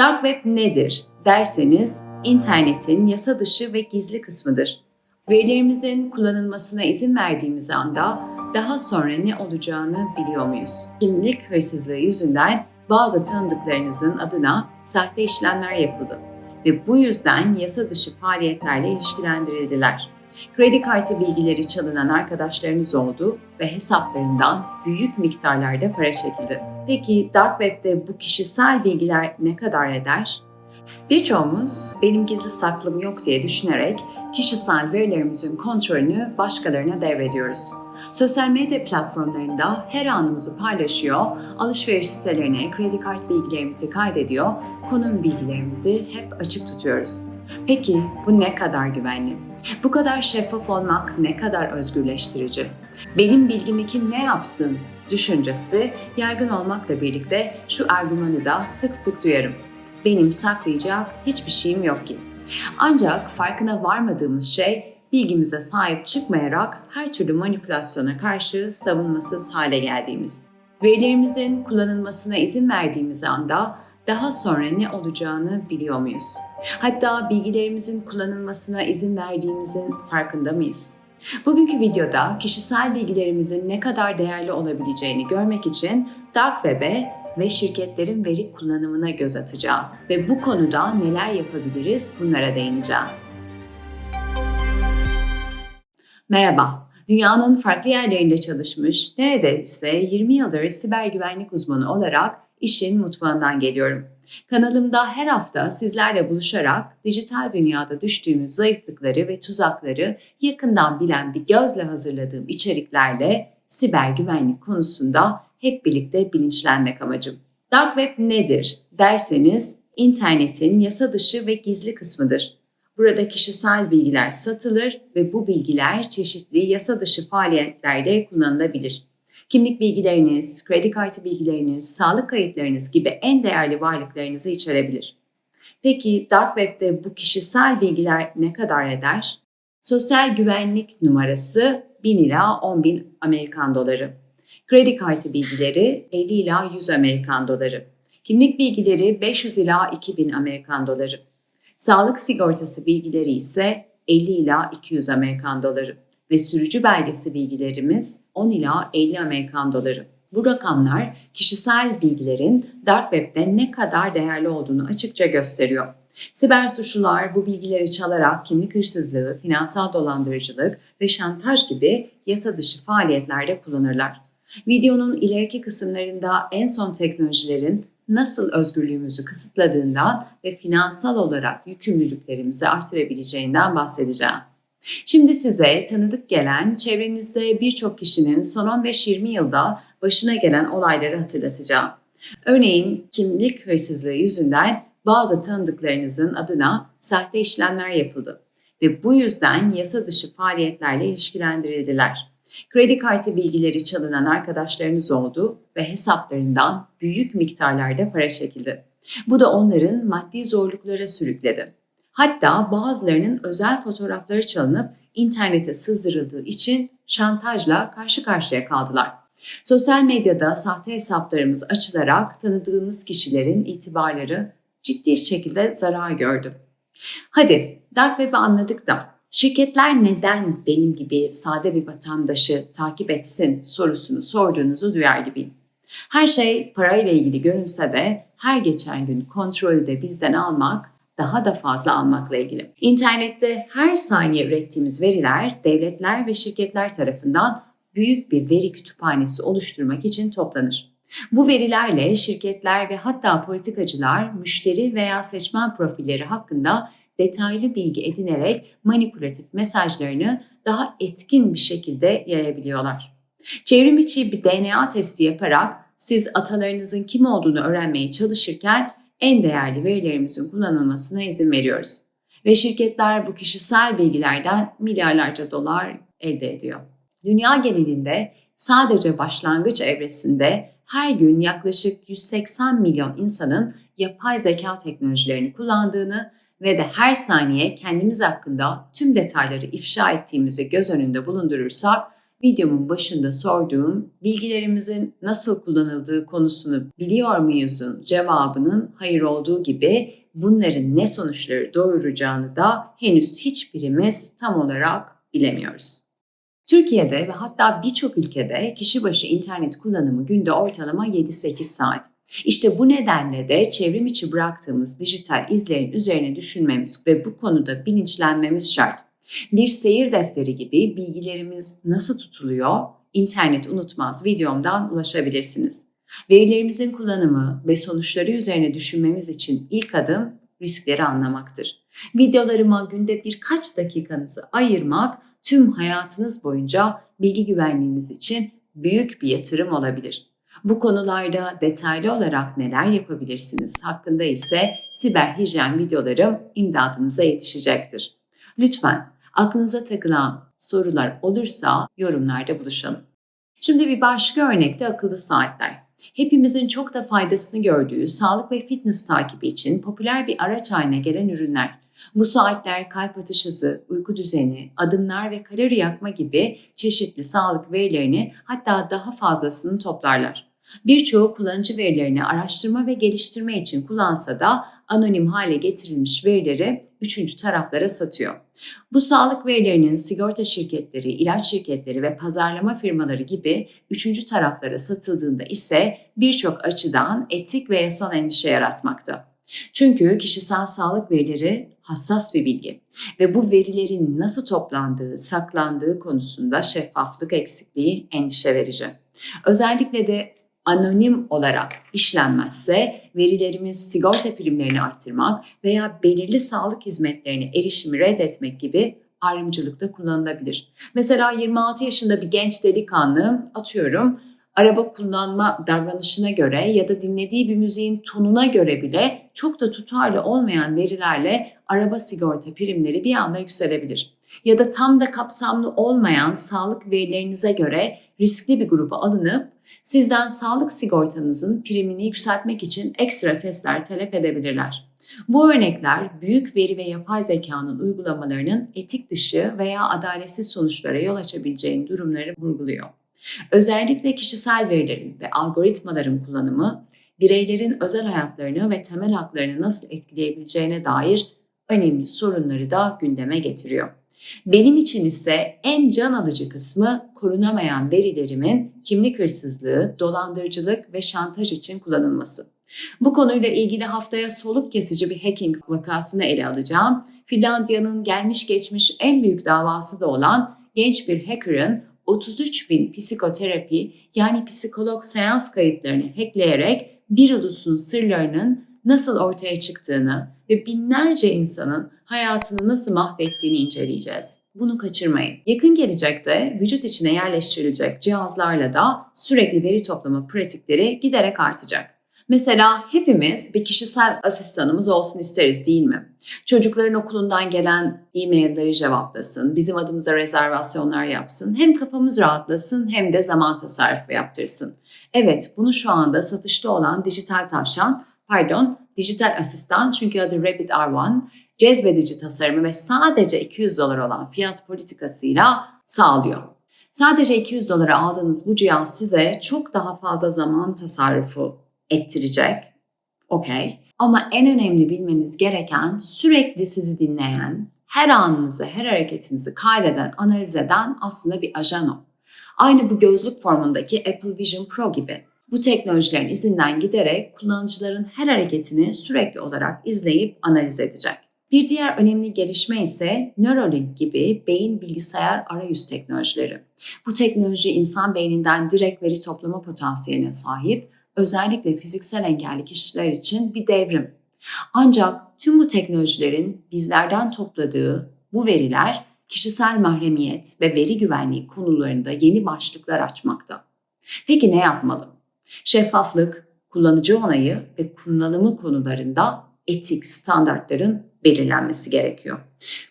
Dark Web nedir derseniz internetin yasa dışı ve gizli kısmıdır. Verilerimizin kullanılmasına izin verdiğimiz anda daha sonra ne olacağını biliyor muyuz? Kimlik hırsızlığı yüzünden bazı tanıdıklarınızın adına sahte işlemler yapıldı ve bu yüzden yasa dışı faaliyetlerle ilişkilendirildiler. Kredi kartı bilgileri çalınan arkadaşlarınız oldu ve hesaplarından büyük miktarlarda para çekildi. Peki Dark Web'de bu kişisel bilgiler ne kadar eder? Birçoğumuz benim gizli saklım yok diye düşünerek kişisel verilerimizin kontrolünü başkalarına devrediyoruz. Sosyal medya platformlarında her anımızı paylaşıyor, alışveriş sitelerine kredi kart bilgilerimizi kaydediyor, konum bilgilerimizi hep açık tutuyoruz. Peki bu ne kadar güvenli? Bu kadar şeffaf olmak ne kadar özgürleştirici? Benim bilgimi kim ne yapsın düşüncesi yaygın olmakla birlikte şu argümanı da sık sık duyarım. Benim saklayacak hiçbir şeyim yok ki. Ancak farkına varmadığımız şey bilgimize sahip çıkmayarak her türlü manipülasyona karşı savunmasız hale geldiğimiz. Verilerimizin kullanılmasına izin verdiğimiz anda daha sonra ne olacağını biliyor muyuz? Hatta bilgilerimizin kullanılmasına izin verdiğimizin farkında mıyız? Bugünkü videoda kişisel bilgilerimizin ne kadar değerli olabileceğini görmek için Dark Web'e ve şirketlerin veri kullanımına göz atacağız. Ve bu konuda neler yapabiliriz bunlara değineceğim. Merhaba, dünyanın farklı yerlerinde çalışmış, neredeyse 20 yıldır siber güvenlik uzmanı olarak işin mutfağından geliyorum. Kanalımda her hafta sizlerle buluşarak dijital dünyada düştüğümüz zayıflıkları ve tuzakları yakından bilen bir gözle hazırladığım içeriklerle siber güvenlik konusunda hep birlikte bilinçlenmek amacım. Dark Web nedir derseniz internetin yasa dışı ve gizli kısmıdır. Burada kişisel bilgiler satılır ve bu bilgiler çeşitli yasa dışı faaliyetlerde kullanılabilir. Kimlik bilgileriniz, kredi kartı bilgileriniz, sağlık kayıtlarınız gibi en değerli varlıklarınızı içerebilir. Peki Dark Web'de bu kişisel bilgiler ne kadar eder? Sosyal güvenlik numarası 1000 ila 10 bin Amerikan doları. Kredi kartı bilgileri 50 ila 100 Amerikan doları. Kimlik bilgileri 500 ila 2000 Amerikan doları. Sağlık sigortası bilgileri ise 50 ila 200 Amerikan doları ve sürücü belgesi bilgilerimiz 10 ila 50 Amerikan doları. Bu rakamlar kişisel bilgilerin Dark Web'de ne kadar değerli olduğunu açıkça gösteriyor. Siber suçlular bu bilgileri çalarak kimlik hırsızlığı, finansal dolandırıcılık ve şantaj gibi yasa dışı faaliyetlerde kullanırlar. Videonun ileriki kısımlarında en son teknolojilerin nasıl özgürlüğümüzü kısıtladığından ve finansal olarak yükümlülüklerimizi artırabileceğinden bahsedeceğim. Şimdi size tanıdık gelen, çevrenizde birçok kişinin son 15-20 yılda başına gelen olayları hatırlatacağım. Örneğin kimlik hırsızlığı yüzünden bazı tanıdıklarınızın adına sahte işlemler yapıldı ve bu yüzden yasa dışı faaliyetlerle ilişkilendirildiler. Kredi kartı bilgileri çalınan arkadaşlarınız oldu ve hesaplarından büyük miktarlarda para çekildi. Bu da onların maddi zorluklara sürükledi. Hatta bazılarının özel fotoğrafları çalınıp internete sızdırıldığı için şantajla karşı karşıya kaldılar. Sosyal medyada sahte hesaplarımız açılarak tanıdığımız kişilerin itibarları ciddi şekilde zarar gördü. Hadi Dark Web'i anladık da şirketler neden benim gibi sade bir vatandaşı takip etsin sorusunu sorduğunuzu duyar gibiyim. Her şey parayla ilgili görünse de her geçen gün kontrolü de bizden almak daha da fazla almakla ilgili. İnternette her saniye ürettiğimiz veriler devletler ve şirketler tarafından büyük bir veri kütüphanesi oluşturmak için toplanır. Bu verilerle şirketler ve hatta politikacılar müşteri veya seçmen profilleri hakkında detaylı bilgi edinerek manipülatif mesajlarını daha etkin bir şekilde yayabiliyorlar. Çevrim içi bir DNA testi yaparak siz atalarınızın kim olduğunu öğrenmeye çalışırken en değerli verilerimizin kullanılmasına izin veriyoruz. Ve şirketler bu kişisel bilgilerden milyarlarca dolar elde ediyor. Dünya genelinde sadece başlangıç evresinde her gün yaklaşık 180 milyon insanın yapay zeka teknolojilerini kullandığını ve de her saniye kendimiz hakkında tüm detayları ifşa ettiğimizi göz önünde bulundurursak videomun başında sorduğum bilgilerimizin nasıl kullanıldığı konusunu biliyor muyuzun cevabının hayır olduğu gibi bunların ne sonuçları doğuracağını da henüz hiçbirimiz tam olarak bilemiyoruz. Türkiye'de ve hatta birçok ülkede kişi başı internet kullanımı günde ortalama 7-8 saat. İşte bu nedenle de çevrim içi bıraktığımız dijital izlerin üzerine düşünmemiz ve bu konuda bilinçlenmemiz şart. Bir seyir defteri gibi bilgilerimiz nasıl tutuluyor? İnternet unutmaz videomdan ulaşabilirsiniz. Verilerimizin kullanımı ve sonuçları üzerine düşünmemiz için ilk adım riskleri anlamaktır. Videolarıma günde birkaç dakikanızı ayırmak tüm hayatınız boyunca bilgi güvenliğiniz için büyük bir yatırım olabilir. Bu konularda detaylı olarak neler yapabilirsiniz hakkında ise siber hijyen videolarım imdadınıza yetişecektir. Lütfen aklınıza takılan sorular olursa yorumlarda buluşalım. Şimdi bir başka örnekte akıllı saatler. Hepimizin çok da faydasını gördüğü sağlık ve fitness takibi için popüler bir araç haline gelen ürünler. Bu saatler kalp atış hızı, uyku düzeni, adımlar ve kalori yakma gibi çeşitli sağlık verilerini hatta daha fazlasını toplarlar. Birçoğu kullanıcı verilerini araştırma ve geliştirme için kullansa da anonim hale getirilmiş verileri üçüncü taraflara satıyor. Bu sağlık verilerinin sigorta şirketleri, ilaç şirketleri ve pazarlama firmaları gibi üçüncü taraflara satıldığında ise birçok açıdan etik ve yasal endişe yaratmakta. Çünkü kişisel sağlık verileri hassas bir bilgi ve bu verilerin nasıl toplandığı, saklandığı konusunda şeffaflık eksikliği endişe verici. Özellikle de anonim olarak işlenmezse verilerimiz sigorta primlerini arttırmak veya belirli sağlık hizmetlerine erişimi reddetmek gibi ayrımcılıkta kullanılabilir. Mesela 26 yaşında bir genç delikanlı atıyorum araba kullanma davranışına göre ya da dinlediği bir müziğin tonuna göre bile çok da tutarlı olmayan verilerle araba sigorta primleri bir anda yükselebilir. Ya da tam da kapsamlı olmayan sağlık verilerinize göre riskli bir gruba alınıp sizden sağlık sigortanızın primini yükseltmek için ekstra testler talep edebilirler. Bu örnekler büyük veri ve yapay zekanın uygulamalarının etik dışı veya adaletsiz sonuçlara yol açabileceğini durumları vurguluyor. Özellikle kişisel verilerin ve algoritmaların kullanımı bireylerin özel hayatlarını ve temel haklarını nasıl etkileyebileceğine dair önemli sorunları da gündeme getiriyor. Benim için ise en can alıcı kısmı korunamayan verilerimin kimlik hırsızlığı, dolandırıcılık ve şantaj için kullanılması. Bu konuyla ilgili haftaya soluk kesici bir hacking vakasını ele alacağım. Finlandiya'nın gelmiş geçmiş en büyük davası da olan genç bir hacker'ın 33 bin psikoterapi yani psikolog seans kayıtlarını hackleyerek bir ulusun sırlarının nasıl ortaya çıktığını ve binlerce insanın hayatını nasıl mahvettiğini inceleyeceğiz. Bunu kaçırmayın. Yakın gelecekte vücut içine yerleştirilecek cihazlarla da sürekli veri toplama pratikleri giderek artacak. Mesela hepimiz bir kişisel asistanımız olsun isteriz değil mi? Çocukların okulundan gelen e-mailleri cevaplasın, bizim adımıza rezervasyonlar yapsın, hem kafamız rahatlasın hem de zaman tasarrufu yaptırsın. Evet, bunu şu anda satışta olan dijital tavşan, pardon, dijital asistan çünkü adı Rabbit R1, cezbedici tasarımı ve sadece 200 dolar olan fiyat politikasıyla sağlıyor. Sadece 200 dolara aldığınız bu cihaz size çok daha fazla zaman tasarrufu ettirecek. Okey. Ama en önemli bilmeniz gereken sürekli sizi dinleyen, her anınızı, her hareketinizi kaydeden, analiz eden aslında bir ajan o. Aynı bu gözlük formundaki Apple Vision Pro gibi. Bu teknolojilerin izinden giderek kullanıcıların her hareketini sürekli olarak izleyip analiz edecek. Bir diğer önemli gelişme ise Neuralink gibi beyin bilgisayar arayüz teknolojileri. Bu teknoloji insan beyninden direkt veri toplama potansiyeline sahip özellikle fiziksel engelli kişiler için bir devrim. Ancak tüm bu teknolojilerin bizlerden topladığı bu veriler kişisel mahremiyet ve veri güvenliği konularında yeni başlıklar açmakta. Peki ne yapmalı? Şeffaflık, kullanıcı onayı ve kullanımı konularında etik standartların belirlenmesi gerekiyor.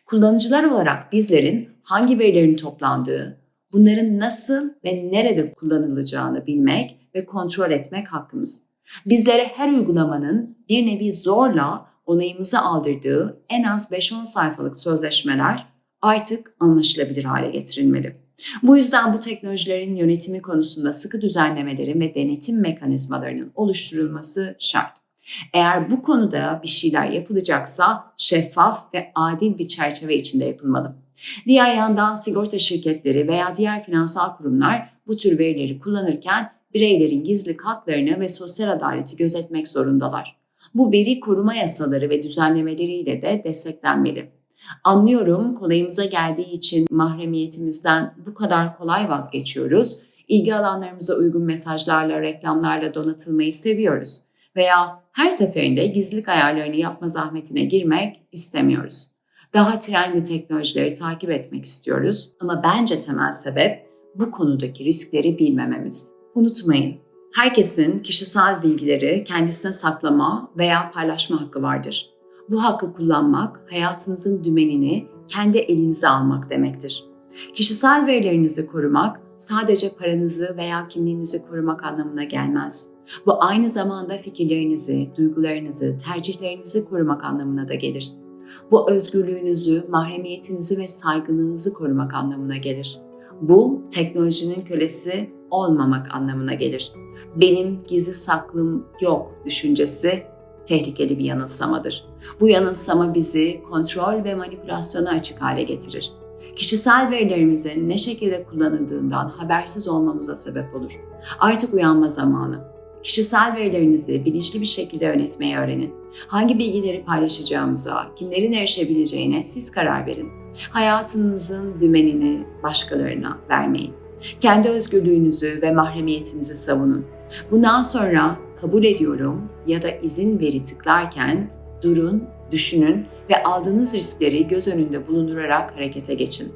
Kullanıcılar olarak bizlerin hangi verilerin toplandığı, bunların nasıl ve nerede kullanılacağını bilmek ve kontrol etmek hakkımız. Bizlere her uygulamanın bir nevi zorla onayımızı aldırdığı en az 5-10 sayfalık sözleşmeler artık anlaşılabilir hale getirilmeli. Bu yüzden bu teknolojilerin yönetimi konusunda sıkı düzenlemelerin ve denetim mekanizmalarının oluşturulması şart. Eğer bu konuda bir şeyler yapılacaksa şeffaf ve adil bir çerçeve içinde yapılmalı. Diğer yandan sigorta şirketleri veya diğer finansal kurumlar bu tür verileri kullanırken bireylerin gizlilik haklarını ve sosyal adaleti gözetmek zorundalar. Bu veri koruma yasaları ve düzenlemeleriyle de desteklenmeli. Anlıyorum kolayımıza geldiği için mahremiyetimizden bu kadar kolay vazgeçiyoruz. İlgi alanlarımıza uygun mesajlarla, reklamlarla donatılmayı seviyoruz. Veya her seferinde gizlilik ayarlarını yapma zahmetine girmek istemiyoruz. Daha trendy teknolojileri takip etmek istiyoruz ama bence temel sebep bu konudaki riskleri bilmememiz. Unutmayın, herkesin kişisel bilgileri kendisine saklama veya paylaşma hakkı vardır. Bu hakkı kullanmak hayatınızın dümenini kendi elinize almak demektir. Kişisel verilerinizi korumak sadece paranızı veya kimliğinizi korumak anlamına gelmez. Bu aynı zamanda fikirlerinizi, duygularınızı, tercihlerinizi korumak anlamına da gelir. Bu özgürlüğünüzü, mahremiyetinizi ve saygınlığınızı korumak anlamına gelir. Bu teknolojinin kölesi olmamak anlamına gelir. Benim gizli saklım yok düşüncesi tehlikeli bir yanılsamadır. Bu yanılsama bizi kontrol ve manipülasyona açık hale getirir. Kişisel verilerimizin ne şekilde kullanıldığından habersiz olmamıza sebep olur. Artık uyanma zamanı. Kişisel verilerinizi bilinçli bir şekilde yönetmeyi öğrenin. Hangi bilgileri paylaşacağımıza, kimlerin erişebileceğine siz karar verin. Hayatınızın dümenini başkalarına vermeyin. Kendi özgürlüğünüzü ve mahremiyetinizi savunun. Bundan sonra kabul ediyorum ya da izin veri tıklarken durun, düşünün ve aldığınız riskleri göz önünde bulundurarak harekete geçin.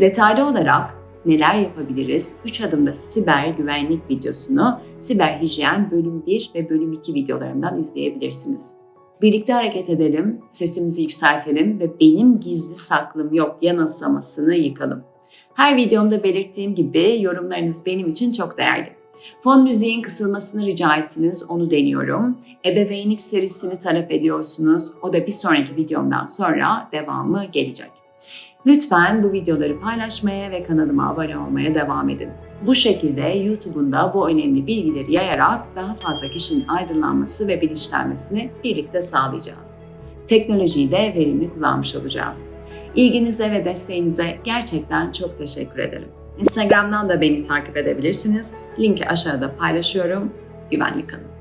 Detaylı olarak neler yapabiliriz 3 adımda siber güvenlik videosunu siber hijyen bölüm 1 ve bölüm 2 videolarımdan izleyebilirsiniz. Birlikte hareket edelim, sesimizi yükseltelim ve benim gizli saklım yok yanılsamasını yıkalım. Her videomda belirttiğim gibi yorumlarınız benim için çok değerli. Fon müziğin kısılmasını rica ettiniz, onu deniyorum. Ebeveynlik serisini talep ediyorsunuz, o da bir sonraki videomdan sonra devamı gelecek. Lütfen bu videoları paylaşmaya ve kanalıma abone olmaya devam edin. Bu şekilde YouTube'un da bu önemli bilgileri yayarak daha fazla kişinin aydınlanması ve bilinçlenmesini birlikte sağlayacağız. Teknolojiyi de verimli kullanmış olacağız. İlginize ve desteğinize gerçekten çok teşekkür ederim. Instagram'dan da beni takip edebilirsiniz. Linki aşağıda paylaşıyorum. Güvenli kalın.